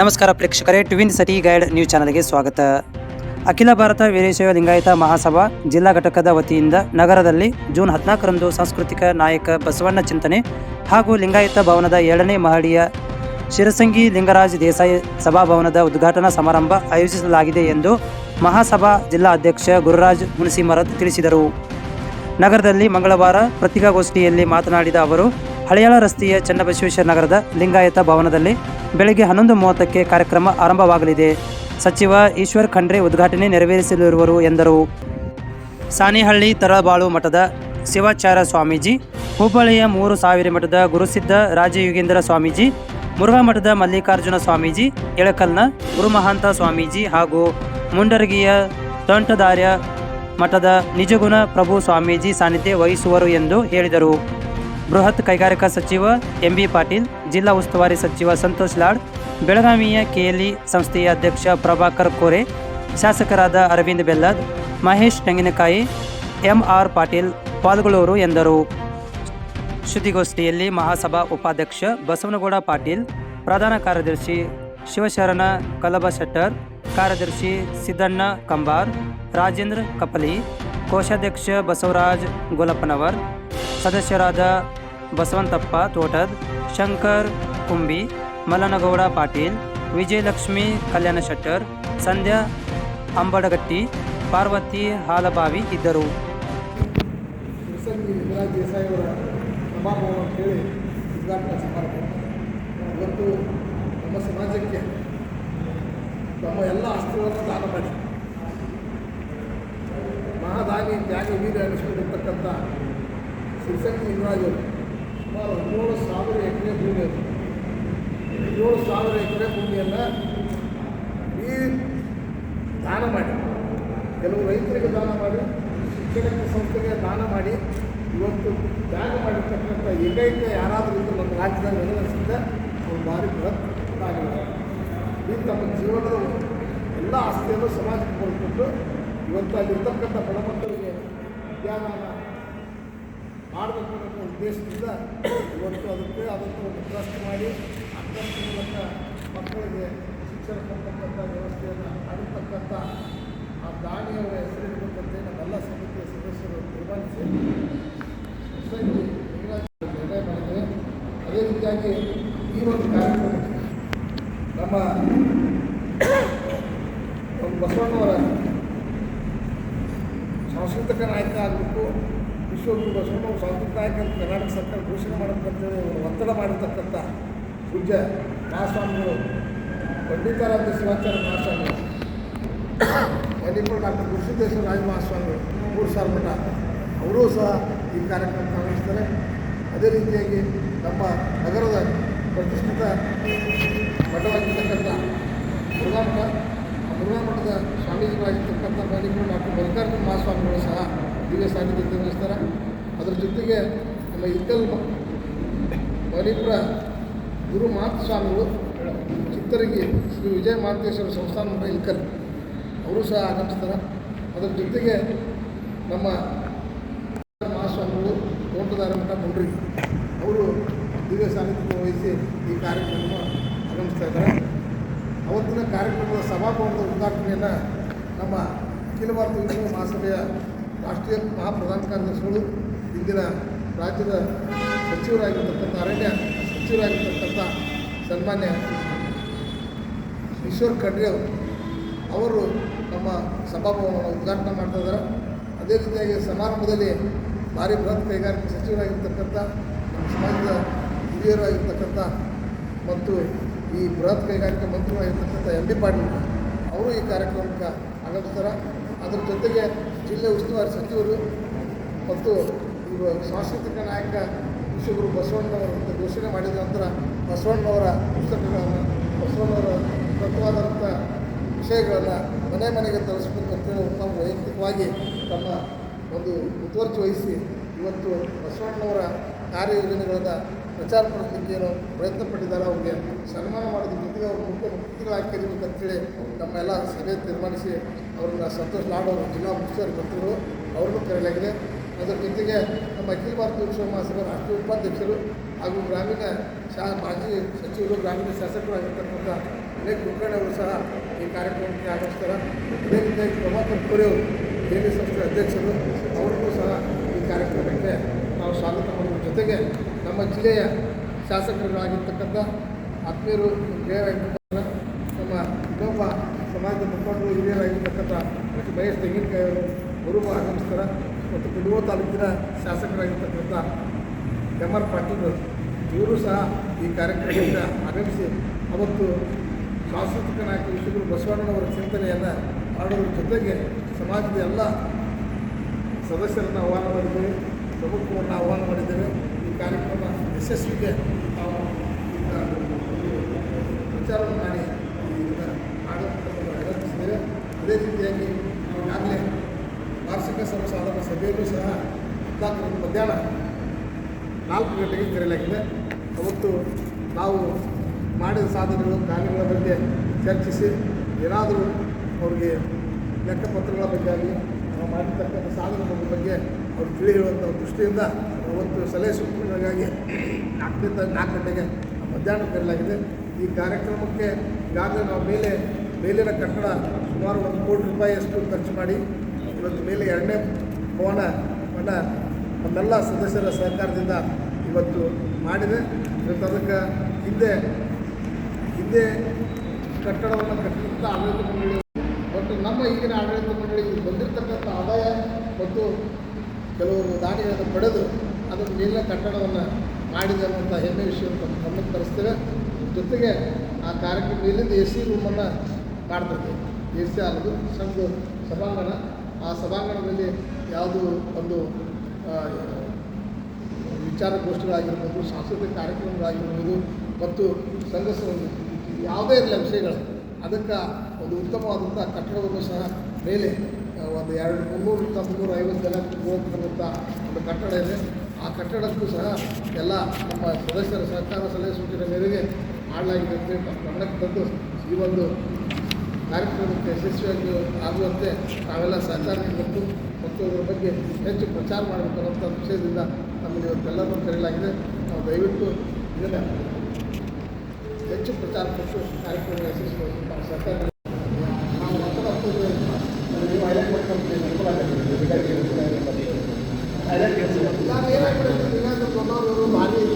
ನಮಸ್ಕಾರ ಪ್ರೇಕ್ಷಕರೇ twin city guide news ಚಾನಲ್ಗೆ ಸ್ವಾಗತ. ಅಖಿಲ ಭಾರತ ವೀರಶೈವ ಲಿಂಗಾಯತ ಮಹಾಸಭಾ ಜಿಲ್ಲಾ ಘಟಕದ ವತಿಯಿಂದ ನಗರದಲ್ಲಿ ಜೂನ್ ಹದಿನಾಲ್ಕರಂದು ಸಾಂಸ್ಕೃತಿಕ ನಾಯಕ ಬಸವಣ್ಣ ಚಿಂತನೆ ಹಾಗೂ ಲಿಂಗಾಯತ ಭವನದ ಏಳನೇ ಮಹಡಿಯ ಶಿರಸಂಗಿ ಲಿಂಗರಾಜ್ ದೇಸಾಯಿ ಸಭಾಭವನದ ಉದ್ಘಾಟನಾ ಸಮಾರಂಭ ಆಯೋಜಿಸಲಾಗಿದೆ ಎಂದು ಮಹಾಸಭಾ ಜಿಲ್ಲಾ ಅಧ್ಯಕ್ಷ ಗುರುರಾಜ್ ಹುಣಸಿಮರದ್ ತಿಳಿಸಿದರು. ನಗರದಲ್ಲಿ ಮಂಗಳವಾರ ಪತ್ರಿಕಾಗೋಷ್ಠಿಯಲ್ಲಿ ಮಾತನಾಡಿದ ಅವರು, ಹಳೆಯಾಳ ರಸ್ತೆಯ ಚನ್ನಬಸವೇಶ್ವರ ನಗರದ ಲಿಂಗಾಯತ ಭವನದಲ್ಲಿ ಬೆಳಗ್ಗೆ ಹನ್ನೊಂದು ಮೂವತ್ತಕ್ಕೆ ಕಾರ್ಯಕ್ರಮ ಆರಂಭವಾಗಲಿದೆ. ಸಚಿವ ಈಶ್ವರ್ ಖಂಡ್ರೆ ಉದ್ಘಾಟನೆ ನೆರವೇರಿಸಲಿರುವರು ಎಂದರು. ಸಾನಿಹಳ್ಳಿ ತರಳಬಾಳು ಮಠದ ಶಿವಾಚಾರ ಸ್ವಾಮೀಜಿ, ಹುಬ್ಬಳ್ಳಿಯ ಮೂರು ಸಾವಿರ ಮಠದ ಗುರುಸಿದ್ಧ ರಾಜಯುಗೇಂದ್ರ ಸ್ವಾಮೀಜಿ, ಮುರುಘಾ ಮಠದ ಮಲ್ಲಿಕಾರ್ಜುನ ಸ್ವಾಮೀಜಿ ಇಳಕಲ್ನ ಗುರುಮಹಾಂತ ಸ್ವಾಮೀಜಿ ಹಾಗೂ ಮುಂಡರಗಿಯ ತಂಟದಾರ್ಯ ಮಠದ ನಿಜಗುಣ ಪ್ರಭು ಸ್ವಾಮೀಜಿ ಸಾನ್ನಿಧ್ಯ ವಹಿಸುವರು ಎಂದು ಹೇಳಿದರು. ಬೃಹತ್ ಕೈಗಾರಿಕಾ ಸಚಿವ ಎಂಬಿ ಪಾಟೀಲ್, ಜಿಲ್ಲಾ ಉಸ್ತುವಾರಿ ಸಚಿವ ಸಂತೋಷ್ ಲಾಡ್, ಬೆಳಗಾವಿಯ ಕೆಎಲ್ಇ ಸಂಸ್ಥೆಯ ಅಧ್ಯಕ್ಷ ಪ್ರಭಾಕರ್ ಕೋರೆ, ಶಾಸಕರಾದ ಅರವಿಂದ್ ಬೆಲ್ಲದ್, ಮಹೇಶ್ ತೆಂಗಿನಕಾಯಿ ಎಂಆರ್ ಪಾಟೀಲ್ ಪಾಲ್ಗೊಳ್ಳುವರು ಎಂದರು. ಸುದ್ದಿಗೋಷ್ಠಿಯಲ್ಲಿ ಮಹಾಸಭಾ ಉಪಾಧ್ಯಕ್ಷ ಬಸವನಗೌಡ ಪಾಟೀಲ್, ಪ್ರಧಾನ ಕಾರ್ಯದರ್ಶಿ ಶಿವಶರಣ ಕಲಬ ಶೆಟ್ಟರ್, ಕಾರ್ಯದರ್ಶಿ ಸಿದ್ದಣ್ಣ ಕಂಬಾರ್, ರಾಜೇಂದ್ರ ಕಪಲಿ, ಕೋಶಾಧ್ಯಕ್ಷ ಬಸವರಾಜ್ ಗೋಲಪ್ಪನವರ್, ಸದಸ್ಯರಾದ ಬಸವಂತಪ್ಪ ತೋಟದ್, ಶಂಕರ್ ಕುಂಬಿ ಮಲನಗೌಡ ಪಾಟೀಲ್, ವಿಜಯಲಕ್ಷ್ಮಿ ಕಲ್ಯಾಣ ಶೆಟ್ಟರ್, ಸಂಧ್ಯಾ ಅಂಬಡಗಟ್ಟಿ, ಪಾರ್ವತಿ ಹಾಲಬಾವಿ ಇದ್ದರು. ಇವತ್ತು ನಮ್ಮ ಸಮಾಜಕ್ಕೆ ತಮ್ಮ ಎಲ್ಲ ಆಸ್ತಿಗಳನ್ನು ದಾನ ಮಾಡಿ. ಮಹಾದಾನಿ ತ್ಯಾಗ ವೀರ ಅನಿಸ್ಕೊಂಡಿರ್ತಕ್ಕಂಥ ಶಿವಸಂಗಿ ಅವರು ಸುಮಾರು ಹದಿನೇಳು ಸಾವಿರ ಎಕರೆ ಭೂಮಿ ಅದು. ಹದಿನೇಳು ಸಾವಿರ ಎಕರೆ ಭೂಮಿಯನ್ನು ಈ ದಾನ ಮಾಡಿ. ಕೆಲವು ರೈತರಿಗೆ ದಾನ ಮಾಡಿ, ಶಿಕ್ಷಣ ಸಂಸ್ಥೆಗೆ ದಾನ ಮಾಡಿ, ಇವತ್ತು ದಾನ ಮಾಡಿರ್ತಕ್ಕಂಥ ಏಕೈಕ ಯಾರಾದರೂ ಇದ್ದು ನಮ್ಮ ರಾಜ್ಯದಾಗ ನೆಲೆಸಿದ್ದ ಅವ್ರು ಭಾರಿ ಬೃಹತ್ ಈ ತಮ್ಮ ಜೀವನದ ಎಲ್ಲ ಆಸ್ತಿಯನ್ನು ಸಮಾಜಕ್ಕೆ ಕೊಡ್ಕೊಂಡು ಇವತ್ತು ಅಲ್ಲಿರ್ತಕ್ಕಂಥ ಬಡಮಕ್ಕಳಿಗೆ ವಿದ್ಯಾದಾನ ಮಾಡಬೇಕು ಅನ್ನೋ ಉದ್ದೇಶದಿಂದ ಇವತ್ತು ಅದಕ್ಕೆ ಅದಕ್ಕೆ ಒಂದು ಟ್ರಸ್ಟ್ ಮಾಡಿ ಟ್ರಸ್ಟ್ ಮೂಲಕ ಮಕ್ಕಳಿಗೆ ಶಿಕ್ಷಣ ಕೊಡ್ತಕ್ಕಂಥ ವ್ಯವಸ್ಥೆಯನ್ನು ಮಾಡಿರ್ತಕ್ಕಂಥ ಆ ದಾನಿಯವರ ಹೆಸರಿಡಬೇಕಂತ ನಮ್ಮೆಲ್ಲ ಸಮಿತಿಯ ಸದಸ್ಯರು ತೀರ್ಮಾನಿಸಿ ಸೊಸೈಟಿ ನಿರ್ಣಯ ಮಾಡಿದ್ದೇವೆ ಅದೇ ರೀತಿಯಾಗಿ ಈ ಒಂದು ಕಾರ್ಯಕ್ರಮಕ್ಕೆ ನಮ್ಮ ಬಸವಣ್ಣವರ ಸಾಂಸ್ಕೃತಿಕ ನಾಯಕ ಆಗಬೇಕು ವಿಶ್ವಗುರು ಬಸವಣ್ಣವರು ನಾಯಕ ಅಂತ ಕರ್ನಾಟಕ ಸರ್ಕಾರ ಘೋಷಣೆ ಒಂದು ಒತ್ತಡ ಮಾಡಿರ್ತಕ್ಕಂಥ ಪೂಜ್ಯ ಮಹಾಸ್ವಾಮಿಗಳು, ಪಂಡಿತಾರಾಧ್ಯ ಶಿವಾಚಾರ್ಯ ಮಹಾಸ್ವಾಮಿಗಳು ಮಣಿಪುರ ಡಾಕ್ಟರ್ ಗುರುಸಿದ್ದೇಶ್ವರ ರಾಜ ಮಹಾಸ್ವಾಮಿಗಳು, ಮೂರು ಸಾವಿರ ಮಠ, ಅವರೂ ಸಹ ಈ ಕಾರ್ಯಕ್ರಮ ಕಾಣಿಸ್ತಾರೆ ಅದೇ ರೀತಿಯಾಗಿ ನಮ್ಮ ನಗರದ ಪ್ರತಿಷ್ಠಿತ ಮಠವಾಗಿರ್ತಕ್ಕಂಥ ಮುರುಘಾ ಮಠ ಮುರುಘಾ ಮಠದ ಸ್ವಾಮೀಜಿಗಳಾಗಿರ್ತಕ್ಕಂಥ ಮಣಿಪುರ ಡಾಕ್ಟರ್ ಮಲ್ಲಿಕಾರ್ಜುನ ಮಹಾಸ್ವಾಮಿಗಳು ಸಹ ದಿವ್ಯ ಸಾನ್ನಿಧ್ಯ ನಡೆಸ್ತಾರೆ ಅದರ ಜೊತೆಗೆ ನಮ್ಮ ಇಕ್ಕಲ್ ಮ- ಮಣಿಪುರ ಗುರು ಮಾತ ಸ್ವಾಮಿಗಳು ಚಿತ್ತರಿಗೆ ಶ್ರೀ ವಿಜಯ ಮಾರ್ಗೇಶ್ವರ ಸಂಸ್ಥಾನ ಇಲ್ಕಲ್ ಅವರು ಸಹ ಆಗಮಿಸ್ತಾರೆ. ಅದರ ಜೊತೆಗೆ ನಮ್ಮ ಮಹಾಸ್ವಾಮಿಗಳು ತೋಟದಾರ ಮಠ ಮುಂಡ್ರಿ ಅವರು ದಿವ್ಯ ಸಾನ್ನಿಧ್ಯ ವಹಿಸಿ ಈ ಕಾರ್ಯಕ್ರಮವನ್ನು ಆಗಮಿಸ್ತಾ ಇದ್ದಾರೆ. ಅವತ್ತಿನ ಕಾರ್ಯಕ್ರಮದ ಸಭಾಭವನದ ಉದ್ಘಾಟನೆಯನ್ನು ನಮ್ಮ ಅಖಿಲ ಭಾರತ ಮಹಾಸಭೆಯ ರಾಷ್ಟ್ರೀಯ ಮಹಾಪ್ರಧಾನ ಕಾರ್ಯದರ್ಶಿಗಳು ಇಂದಿನ ರಾಜ್ಯದ ಸಚಿವರಾಗಿರ್ತಕ್ಕಂಥ ಅರಣ್ಯ ಸಚಿವರಾಗಿರ್ತಕ್ಕಂಥ ಸನ್ಮಾನ್ಯ ಈಶ್ವರ್ ಖಂಡ್ರೆ ಅವರು ಅವರು ನಮ್ಮ ಸಭಾಭವನವನ್ನು ಉದ್ಘಾಟನೆ ಮಾಡ್ತಾ ಇದ್ದಾರೆ. ಅದೇ ರೀತಿಯಾಗಿ ಸಮಾರಂಭದಲ್ಲಿ ಭಾರಿ ಬೃಹತ್ ಕೈಗಾರಿಕೆ ಸಚಿವರಾಗಿರ್ತಕ್ಕಂಥ ನಮ್ಮ ಸಮಾಜದ ಹಿರಿಯರಾಗಿರ್ತಕ್ಕಂಥ ಮತ್ತು ಈ ಬೃಹತ್ ಕೈಗಾರಿಕೆ ಮಂತ್ರಿಗಳಾಗಿರ್ತಕ್ಕಂಥ ಎಂ ಬಿ ಪಾಟೀಲ್ ಅವರು ಈ ಕಾರ್ಯಕ್ರಮಕ್ಕೆ ಆಗಮಿಸ್ತಾರೆ. ಅದರ ಜೊತೆಗೆ ಜಿಲ್ಲೆ ಉಸ್ತುವಾರಿ ಸಚಿವರು ಮತ್ತು ಸಾಂಸ್ಕೃತಿಕ ನಾಯಕ ವಿಶ್ವಗುರು ಬಸವಣ್ಣನವರು ಅಂತ ಘೋಷಣೆ ಮಾಡಿದ ನಂತರ ಬಸವಣ್ಣವರ ಪುಸ್ತಕಗಳನ್ನು ಬಸವಣ್ಣವರ ತತ್ವಾದಂಥ ವಿಷಯಗಳನ್ನು ಮನೆ ಮನೆಗೆ ತರಿಸ್ಬೇಕಂತೇಳಿ ತಾವು ವೈಯಕ್ತಿಕವಾಗಿ ತಮ್ಮ ಒಂದು ಮುತುವರ್ಜಿ ವಹಿಸಿ ಇವತ್ತು ಬಸವಣ್ಣವರ ಕಾರ್ಯಯೋಜನೆಗಳನ್ನು ಪ್ರಚಾರ ಮಾಡೋದಕ್ಕೆ ಏನೋ ಪ್ರಯತ್ನ ಪಟ್ಟಿದ್ದಾರೆ ಅವ್ರಿಗೆ. ಸನ್ಮಾನ ಮಾಡೋದಕ್ಕೆ ಅವ್ರ ಮುಖ್ಯ ಮುಖ್ಯಗಳಾಗಿ ಕರಿಬೇಕಂತೇಳಿ ನಮ್ಮೆಲ್ಲ ಸಭೆ ತೀರ್ಮಾನಿಸಿ ಅವ್ರನ್ನ ಸಂತೋಷ ಅವರು ಜಿಲ್ಲಾ ಮುಖ್ಯಸ್ಥರು ಮಂತ್ರಿಗಳು ಅವ್ರನ್ನೂ ಕರೆಯಲಾಗಿದೆ. ಅದರ ಜೊತೆಗೆ ನಮ್ಮ ಅಖಿಲ ಭಾರತ ವಿಶ್ವ ಮಹಾಸಭಾ ರಾಷ್ಟ್ರೀಯ ಉಪಾಧ್ಯಕ್ಷರು ಹಾಗೂ ಗ್ರಾಮೀಣ ಶಾ ಮಾಜಿ ಸಚಿವರು, ಗ್ರಾಮೀಣ ಶಾಸಕರಾಗಿರ್ತಕ್ಕಂಥ ಅನೇಕ ಮುಖಂಡರು ಸಹ ಈ ಕಾರ್ಯಕ್ರಮಕ್ಕೆ ಆಗಮಿಸ್ತಾರೆ. ಅದೇ ರೀತಿಯಾಗಿ ಪ್ರಭಾಕರ್ ಕೋರೆ ಅವರು ಸಂಸ್ಥೆ ಅಧ್ಯಕ್ಷರು, ಅವ್ರಿಗೂ ಸಹ ಈ ಕಾರ್ಯಕ್ರಮಕ್ಕೆ ನಾವು ಸ್ವಾಗತ ಮಾಡುವ ಜೊತೆಗೆ ನಮ್ಮ ಜಿಲ್ಲೆಯ ಶಾಸಕರುಗಳಾಗಿರ್ತಕ್ಕಂಥ ಆತ್ಮೀಯರು ನಮ್ಮ ಇನ್ನೊಬ್ಬ ಸಮಾಜದ ಮುಖಂಡರು, ಹಿರಿಯರಾಗಿರ್ತಕ್ಕಂಥ ಬಯಸ್ ತೆಂಗಿನಕಾಯಿ ಅವರು, ಗುರುಮ ಆಗಮಿಸ್ತಾರ ಮತ್ತು ಕುಡುವ ತಾಲೂಕಿನ ಶಾಸಕರಾಗಿರ್ತಕ್ಕಂಥ ಎಂ ಆರ್ ಪಾಟೀಲ್ ಇವರು ಸಹ ಈ ಕಾರ್ಯಕ್ರಮದಿಂದ ಆಗಮಿಸಿ ಅವತ್ತು ಸಾಂಸ್ಕೃತಿಕ ನಾಯಕ ವಿಶ್ವಗುರು ಬಸವಣ್ಣನವರ ಚಿಂತನೆಯನ್ನು ಮಾಡೋದ್ರ ಜೊತೆಗೆ ಸಮಾಜದ ಎಲ್ಲ ಸದಸ್ಯರನ್ನು ಆಹ್ವಾನ ಮಾಡಿದ್ದೇವೆ. ಪ್ರಮುಖವನ್ನು ಆಹ್ವಾನ ಮಾಡಿದ್ದೇವೆ. ಈ ಕಾರ್ಯಕ್ರಮ ಯಶಸ್ವಿಗೆ ನಾವು ವಿಚಾರವನ್ನು ಮಾಡಿ ಆಡಳಿತವನ್ನು ಅದೇ ರೀತಿಯಾಗಿ ಈಗಾಗಲೇ ವಾರ್ಷಿಕ ಸರ್ವಸಾಧಾರಣ ಸಭೆಯಲ್ಲೂ ಸಹ ಹದಿನಾಲ್ಕರಂದು ಮಧ್ಯಾಹ್ನ ನಾಲ್ಕು ಗಂಟೆಗೆ ಕರೆಯಲಾಗಿದೆ ಅವತ್ತು ನಾವು ಮಾಡಿದ ಸಾಧನೆಗಳು ಕಾರ್ಯಗಳ ಬಗ್ಗೆ ಚರ್ಚಿಸಿ ಏನಾದರೂ ಅವ್ರಿಗೆ ಲೆಕ್ಕಪತ್ರಗಳ ಬಗ್ಗೆ ಆಗಲಿ ಮಾಡಿರ್ತಕ್ಕಂಥ ಸಾಧನಗಳ ಬಗ್ಗೆ ಅವ್ರು ತಿಳಿ ಹೇಳುವಂಥ ದೃಷ್ಟಿಯಿಂದ ಅವತ್ತು ಸಲಹೆ ಸೂಚನೆಗಳಿಗಾಗಿ ನಾಲ್ಕರಿಂದ ನಾಲ್ಕು ಗಂಟೆಗೆ ಮಧ್ಯಾಹ್ನ ಕರೆಯಲಾಗಿದೆ. ಈ ಕಾರ್ಯಕ್ರಮಕ್ಕೆ ಈಗಾಗಲೇ ನಾವು ಮೇಲೆ, ಮೇಲಿನ ಕಟ್ಟಡ ಸುಮಾರು ಒಂದು ಕೋಟಿ ರೂಪಾಯಿಯಷ್ಟು ಖರ್ಚು ಮಾಡಿ, ಇವತ್ತು ಮೇಲೆ ಎರಡನೇ ಭವನವನ್ನು ನಮ್ಮೆಲ್ಲ ಸದಸ್ಯರ ಸಹಕಾರದಿಂದ ಇವತ್ತು ಮಾಡಿದೆ. ಇವತ್ತು ಅದಕ್ಕೆ ಹಿಂದೆ ಹಿಂದೆ ಕಟ್ಟಡವನ್ನು ಕಟ್ಟಿದಂಥ ಆಡಳಿತ ಮತ್ತು ನಮ್ಮ ಈಗಿನ ಆಡಳಿತ ಮಂಡಳಿಗೆ ಬಂದಿರತಕ್ಕಂಥ ಆದಾಯ ಮತ್ತು ಕೆಲವರು ದಾನಿಗಳನ್ನು ಪಡೆದು ಅದನ್ನು ಮೇಲಿನ ಕಟ್ಟಡವನ್ನು ಮಾಡಿದೆ ಅನ್ನುವಂಥ ಹೆಮ್ಮೆ ವಿಷಯವನ್ನು ಗಮನಕ್ಕೆ ತರಿಸ್ತೇವೆ. ಜೊತೆಗೆ ಆ ಕಾರ್ಯಕ್ರಮ ಮೇಲಿಂದ ಎ ಸಿ ರೂಮನ್ನು ಮಾಡ್ತಿರ್ತೇವೆ ಎ ಸಿ ಅನ್ನೋದು ಸಣ್ಣ ಸಭಾಂಗಣ. ಆ ಸಭಾಂಗಣದಲ್ಲಿ ಯಾವುದು ಒಂದು ವಿಚಾರಗೋಷ್ಠಿಗಳಾಗಿರ್ಬೋದು ಸಾಂಸ್ಕೃತಿಕ ಕಾರ್ಯಕ್ರಮಗಳಾಗಿರ್ಬೋದು ಮತ್ತು ಸಂಘ ಯಾವುದೇ ಇರಲಿ ವಿಷಯಗಳು ಅದಕ್ಕೆ ಒಂದು ಉತ್ತಮವಾದಂಥ ಕಟ್ಟಡವನ್ನು ಸಹ ಮೇಲೆ ಒಂದು ಎರಡು ಮುನ್ನೂರು ಮುನ್ನೂರ ಐವತ್ತು ಜನ ಹೋಗ್ತಕ್ಕಂಥ ಒಂದು ಕಟ್ಟಡ ಇದೆ. ಆ ಕಟ್ಟಡಕ್ಕೂ ಸಹ ಎಲ್ಲ ನಮ್ಮ ಸದಸ್ಯರ ಸರ್ಕಾರ ಸಲಹೆ ಸೂಚನೆ ಮೇರೆಗೆ ಮಾಡಲಾಗಿದೆ ಅಂತ ಹೇಳಿ ನಮ್ಮ ಗಮನಕ್ಕೆ ತಂದು ಈ ಒಂದು ಕಾರ್ಯಕ್ರಮಕ್ಕೆ ಯಶಸ್ವಿಯಾಗಿ ಆಗುವಂತೆ ತಾವೆಲ್ಲ ಸಹಕಾರ ನೀಡಬೇಕು ಮತ್ತು ಅದರ ಬಗ್ಗೆ ಹೆಚ್ಚು ಪ್ರಚಾರ ಮಾಡಬೇಕು ಅನ್ನೋಂಥ ವಿಷಯದಿಂದ ನಮ್ಮಲ್ಲಿ ಇವತ್ತೆಲ್ಲರನ್ನೂ ಕರೆಯಲಾಗಿದೆ. ನಾವು ದಯವಿಟ್ಟು ಇದನ್ನು ಹೆಚ್ಚು ಪ್ರಚಾರ ಕೊಟ್ಟು ಕಾರ್ಯಕ್ರಮ ಯಶಸ್ವಿ ನಾವು ಒತ್ತಡ ನೀವು ಹೈಲೈಟ್ ಮಾಡ್ಕೊಂಡ್ರೆ ಅನುಕೂಲ ಆಗುತ್ತೆ. ನಾನು ಏನಾಗ್ಬಿಡುತ್ತೆ ಇರುತ್ತೆ, ಭಾರಿ ಇಲ್ಲ,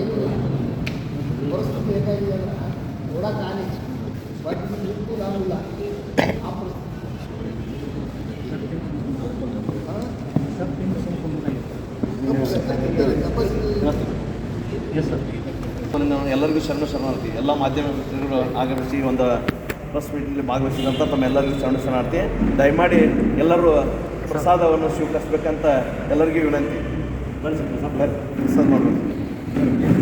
ಏನೂ ಇಲ್ಲ. ಪರಿಸ್ಥಿತಿ ಅಂದ್ರೆ ಬಟ್ ನಾನಿಲ್ಲ ಆ ಪರಿಸ್ಥಿತಿ. ನಾನು ಎಲ್ಲರಿಗೂ ಶರಣ ಶರಣಾರ್ಥಿ. ಎಲ್ಲ ಮಾಧ್ಯಮ ಮಿತ್ರರು ಆಗಮಿಸಿ ಒಂದು ಪ್ರೆಸ್ ಮೀಟಲ್ಲಿ ಭಾಗವಹಿಸಿದಂಥ ತಮ್ಮೆಲ್ಲರಿಗೂ ಶರಣ ಶರಣಾರ್ಥಿ. ದಯಮಾಡಿ ಎಲ್ಲರೂ ಪ್ರಸಾದವನ್ನು ಸ್ವೀಕರಿಸ್ಬೇಕಂತ ಎಲ್ಲರಿಗೂ ವಿನಂತಿ. ಪ್ರಸಾದ. ಮಾಡಬೇಕು